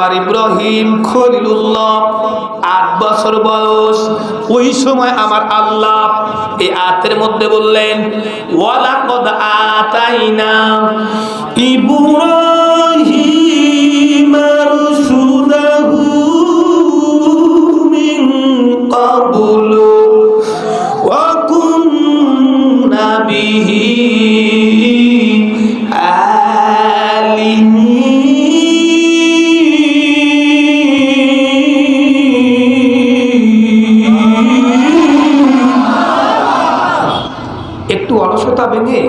পয়গাম্বার ইব্রাহিম খলিলুল্লাহ। আট বছর বয়স। ওই সময় আমার আল্লাহ এই আতের মধ্যে বললেন, ওয়ালাকদ আতাইনা একটু অলসতা ভেঙে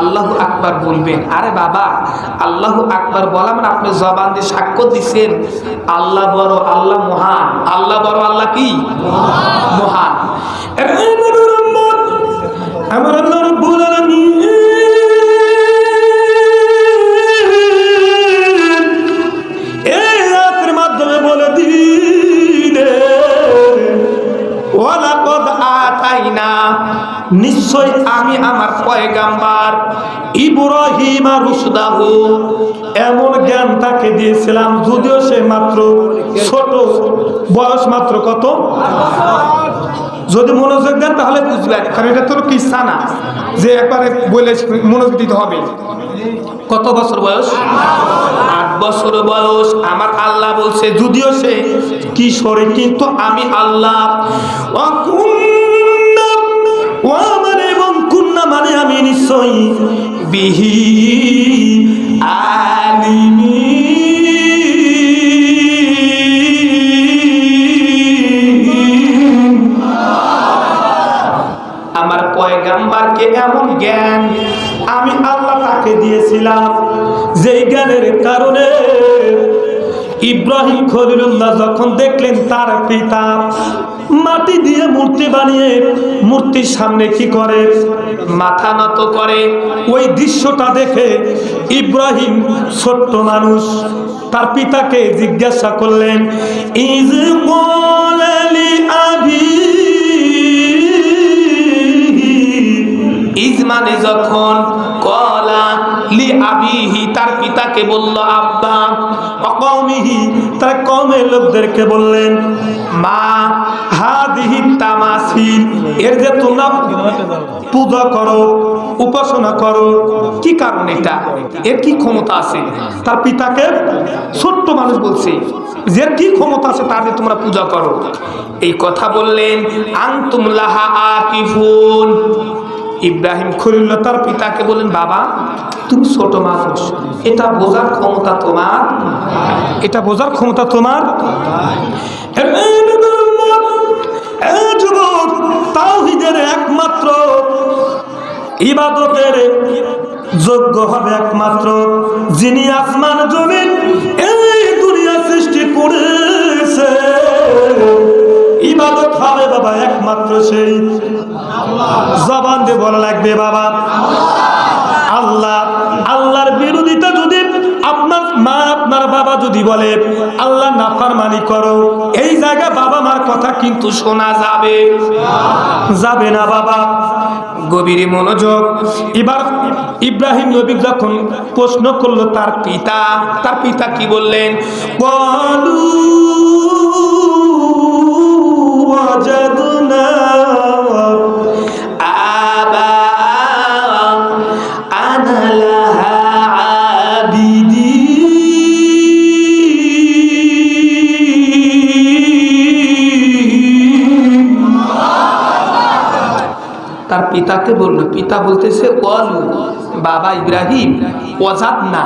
আল্লাহ আকবার বলবেন, আরে বাবা, আল্লাহ আকবার বলা মানে আপনি জবান দিয়ে সাক্ষ্য দিচ্ছেন। আল্লাহ বড়, আল্লাহ মহান। আল্লাহ বড়, আল্লাহ কি? মহান। আমার আল্লাহ রব্বুল আলামিন আতাইনা। নিশ্চয় আমি আমার পয়গাম্বার ইব্রাহিম আর রুশদাহু। এমন জ্ঞান তাকে দিয়েছিলাম, যদিও সে মাত্র ছোট। বয়স মাত্র কত? যদি মনোযোগ দেন তাহলে বুঝবেন, কারণ এটা তোর কিসা না যে একবারে বলে মনোযোগ দিতে হবে। কত বছর বয়স? বছর বয়স, আমার আল্লাহ বলছে, যদিও সে কিশোরী, কিন্তু আমি আল্লাহ। ও আমার এবং কুন্না মানে আমি নিশ্চয়ই বিহি আলিমিন আমার এমন জ্ঞান আমি আল্লাহ তাকে দিয়েছিলাম। যেই জ্ঞানের কারণে ইব্রাহিম খলিলুল্লাহ যখন দেখলেন তার পিতা মাটি দিয়ে মূর্তি বানিয়ে মূর্তির সামনে কি করে? মাথা নত করে। ওই দৃশ্যটা দেখে ইব্রাহিম ছোট্ট মানুষ তার পিতাকে জিজ্ঞাসা করলেন, ইজ আবি? ইজ মানে যখন লি আবিহি, তার পিতাকে বলল, আব্বা। অকমিহি তার কমের লোকদেরকে বললেন, মা, হাদিহি তামাসিল, এর যে তোমরা পূজা করো, উপাসনা করো, কি কারণ এটা? এর কি ক্ষমতা আছে? তার পিতাকে ছোট্ট মানুষ বলছে যে কি ক্ষমতা আছে তার যে তোমরা পূজা করো? এই কথা বললেন, আনতুম লাহা আকিফুন। ইব্রাহিম খলিল্লাহ তার পিতাকে বলেন বাবা, তুমি ছোট মানুষ। এটা বোঝার ক্ষমতা তোমার? এটা বোঝার ক্ষমতা তোমার? একমাত্র, ইবাদতের যোগ্য হবে একমাত্র যিনি আসমান জমিন এই দুনিয়া সৃষ্টি করেছে। ইবাদত হবে বাবা, একমাত্র সেই। জবান দিয়ে বলা লাগবে, বাবা। আল্লাহ, আল্লাহর বিরোধিতা যদি আপনার মা, আপনার বাবা যদি বলে, আল্লাহ নাফারমানি করো, এই জায়গা বাবা মার কথা কিন্তু শোনা যাবে। যাবে না, বাবা। গভীরে মনোযোগ। এবার ইব্রাহিম নবী যখন প্রশ্ন করল, তার পিতা তার পিতা কি বললেন? বলু পিতাকে বলল, পিতা বলতেছে অলু বাবা ইব্রাহিম অজাত না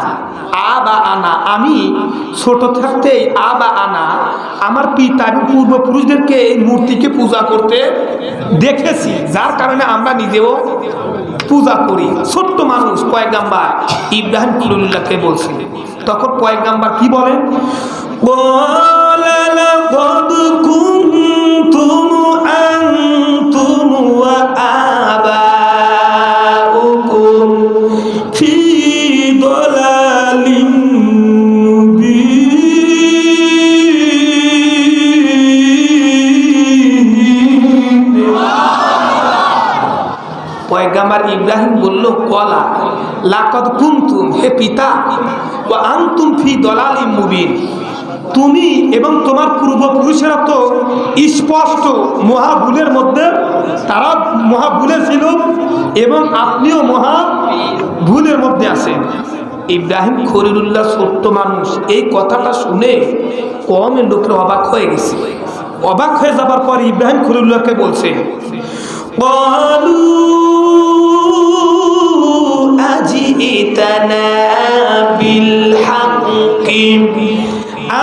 আ বা আনা, আমি ছোট থাকতেই আ বা আনা, আমার পিতা এবং পূর্বপুরুষদেরকে এই মূর্তিকে পূজা করতে দেখেছি। যার কারণে আমরা নিজেও পূজা করি। ছোট্ট মানুষ, পয়গাম্বার ইব্রাহিম কুলুল্লাহকে বলছে। তখন পয়গাম্বার কি বলেন লাকদ কুমতুম হে পিতা ও আন্তুম ফি দলালি মুবিন। তুমি এবং তোমার পূর্বপুরুষেরা তো স্পষ্ট মহাভুলের মধ্যে, তারা মহাভুলে ছিল এবং আপনিও মহা ভুলের মধ্যে আছেন। ইব্রাহিম খলিলুল্লাহ সত্য মানুষ। এই কথাটা শুনে কম লোকের অবাক হয়ে গেছে। অবাক হয়ে যাবার পর ইব্রাহিম খলিলুল্লাহকে বলছে বলু أجئتنا بالحق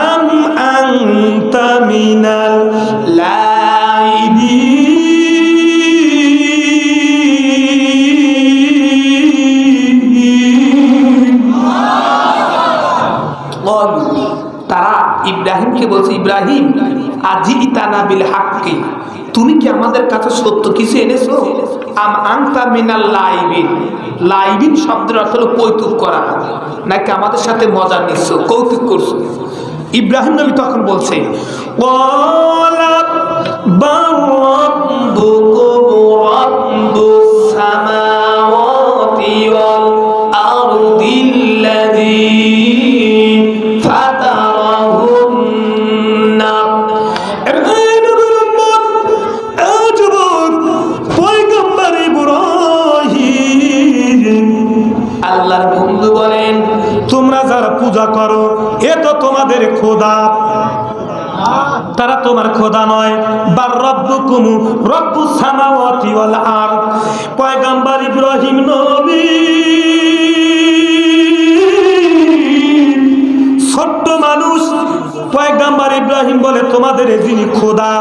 أم أنت من اللاعبين قالوا তারা ইব্রাহিমকে বলছে ইব্রাহিম আজি ইতানা বিল হাক্কি তুমি কি আমাদের কাছে সত্য কিছু এনেছো? কৌতুক করা। নাকি আমাদের সাথে মজা নিচ্ছ, কৌতুক করছ? ইব্রাহিম নবী তখন বলছে তারা তোমার খোদা নয়। বার রব্বুকুম রব্বুস সামাওয়াতি ওয়াল আরদ। পয়গম্বর ইব্রাহিম নবী ছোট্ট মানুষ। পয়গাম্বার ইব্রাহিম বলে, তোমাদের যিনি খোদা,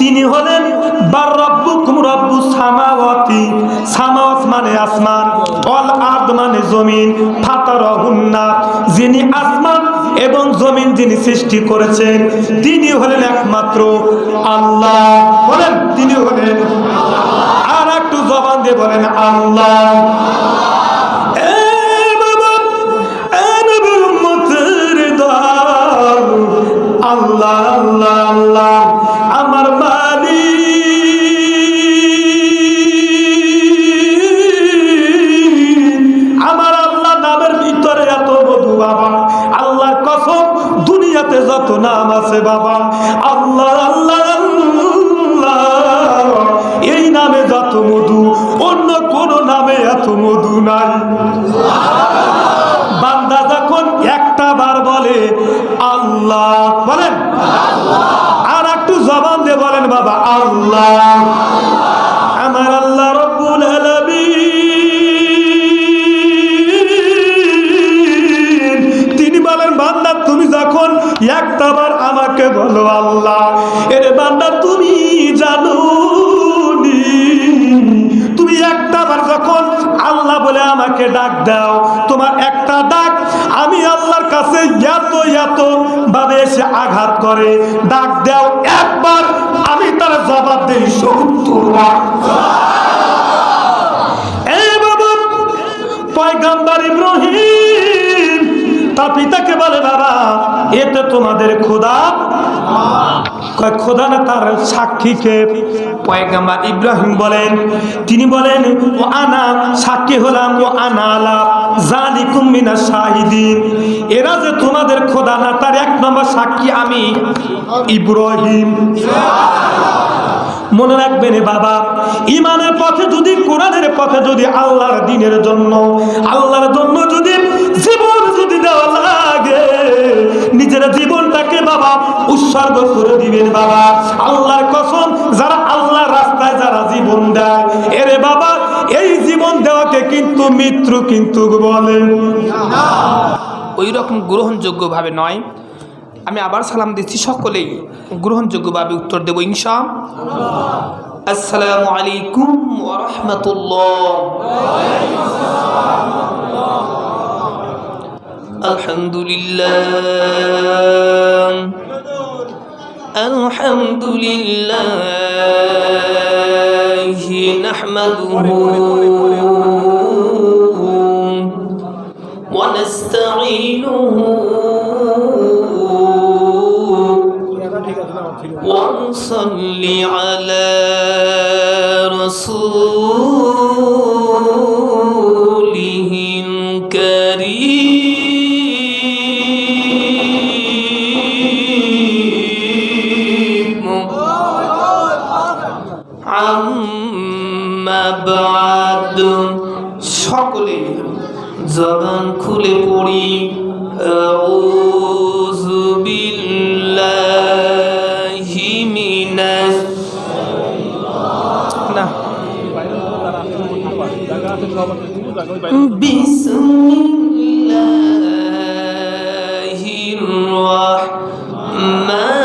তিনি হলেন বার রব্বুকুম রব্বুস সামাওয়াতি। সামাওয়াত মানে আসমান অল আর্দ মানে জমিন। ফাতারহুন্না যিনি আসমান জমিন যিনি সৃষ্টি করেছেন তিনি হলেন একমাত্র আল্লাহ। বলেন তিনি হলেন আর একটু জবান দিয়ে বলেন, আল্লাহ। আল্লাহ আল্লাহ আল্লাহ। দুনিয়াতে যত নাম আছে বাবা, আল্লাহ আল্লাহ এই নামে যত মধু, অন্য কোন নামে এত মধু নাই। বান্দা যখন একটা বার বলে, আল্লাহ, বলেন? আর একটু জবান দিয়ে বলেন বাবা, আল্লাহ। আমাকে ডাক দাও। তোমার একটা ডাক, আমি আল্লাহর কাছে এত এত ভাবে এসে আঘাত করে। ডাক দাও একবার, আমি তার জবাব দেই সত্তর এই বাবা, পয়গাম্বার ইব্রাহিম, তার পিতাকে বলে, বাবা, এতে তোমাদের খোদা খোদা না তার সাক্ষীকে? পয়গাম্বার ইব্রাহিম বলেন, তিনি বলেন, ও আনা সাক্ষী হলাম, ও আনা আলা জালিকুম মিনা শাহিদিন। এরা যে তোমাদের খোদা না, তার এক নম্বর সাক্ষী আমি ইব্রাহিম। মনে রাখবেন বাবা, ইমানের পথে যদি, কোরআনের পথে যদি আল্লাহর দিনের জন্য, আল্লাহর জন্য যদি জীবন যদি দেওয়া লাগে, নিজের জীবনটাকে বাবা উৎসর্গ করে দিবেন বাবা। আল্লাহর কসম, যারা জীবন দেয় এরে বাবা, এই জীবন দেওয়াকে কিন্তু মৃত্যু কিন্তু বলে। ওই রকম গ্রহণযোগ্যভাবে নয়। আমি আবার সালাম দিচ্ছি সকলেই। গ্রহণযোগ্যভাবে উত্তর দেব ইনশা। আসসালামু আলাইকুম ওয়া আলহামদুলিল্লাহ। الحمد لله نحمده ونستعينه ونصلي على رسوله সকলে জবান খুলে পড়ি আউযু বিল্লাহি মিনাশ না। বিসমিল্লাহির রাহমান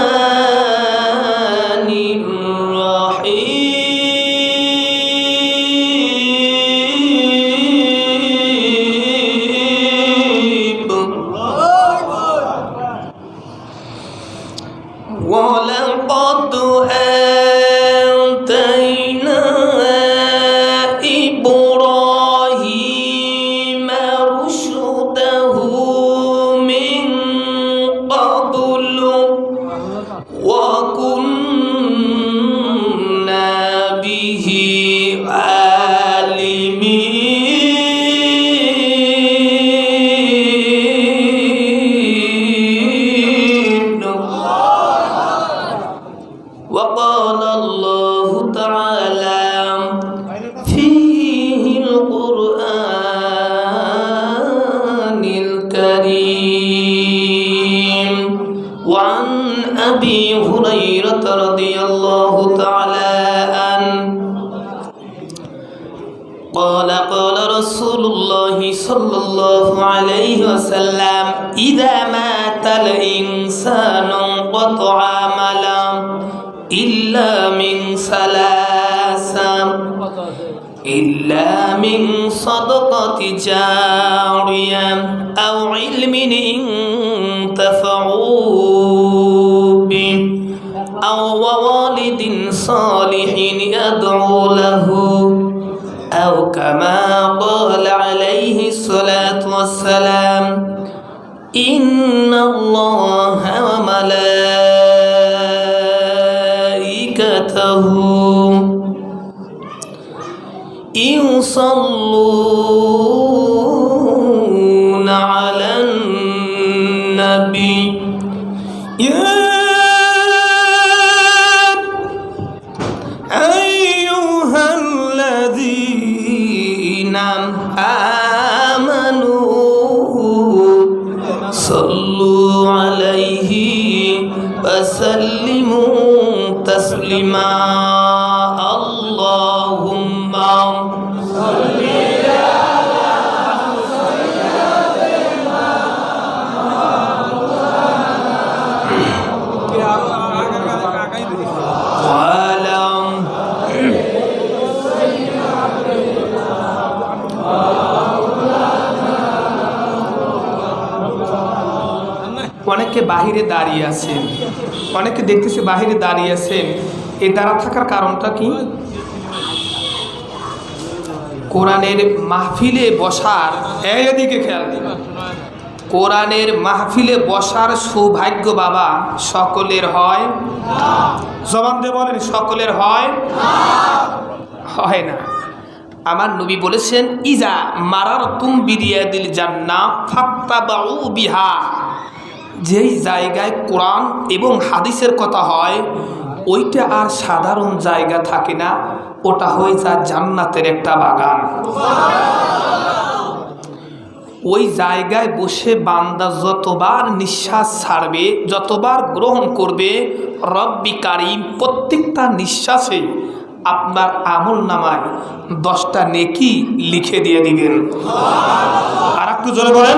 وعن أبي هريرة رضي الله تعالى عنه قال قال رسول الله صلى الله عليه وسلم إذا مات الإنسان انقطع عمله إلا من ثلاثة إلا من صدقة جارية أو علم انتفعوا كما قال عليه الصلاة والسلام إن الله وملائكته يصلون বাহিরে দাঁড়িয়ে আছেন। অনেকে দেখতেছে বাহিরে দাঁড়িয়ে আছেন। এই দাঁড়া থাকার কারণটা কি? কোরআনের মাহফিলে বসার এদিকে খেয়াল দিন কোরআনের মাহফিলে বসার সৌভাগ্য বাবা সকলের হয় জবান দিয়ে বলেন, সকলের হয় হয় না। আমার নবী বলেছেন, ইজা মারার তুম বিরিয়াদিল জান্না ফাত্তাবাউ বিহা। যেই জায়গায় কোরআন এবং হাদিসের কথা হয়, ওইটা আর সাধারণ জায়গা থাকে না, ওটা হয়ে যায় জান্নাতের একটা বাগান। ওই জায়গায় বসে বান্দা যতবার নিঃশ্বাস ছাড়বে, যতবার গ্রহণ করবে, রব্বি কারিম প্রত্যেকটা নিঃশ্বাসে আপনার আমল নামায় দশটা নেকি লিখে দিয়ে দিবেন। আর একটু জোরে বলেন।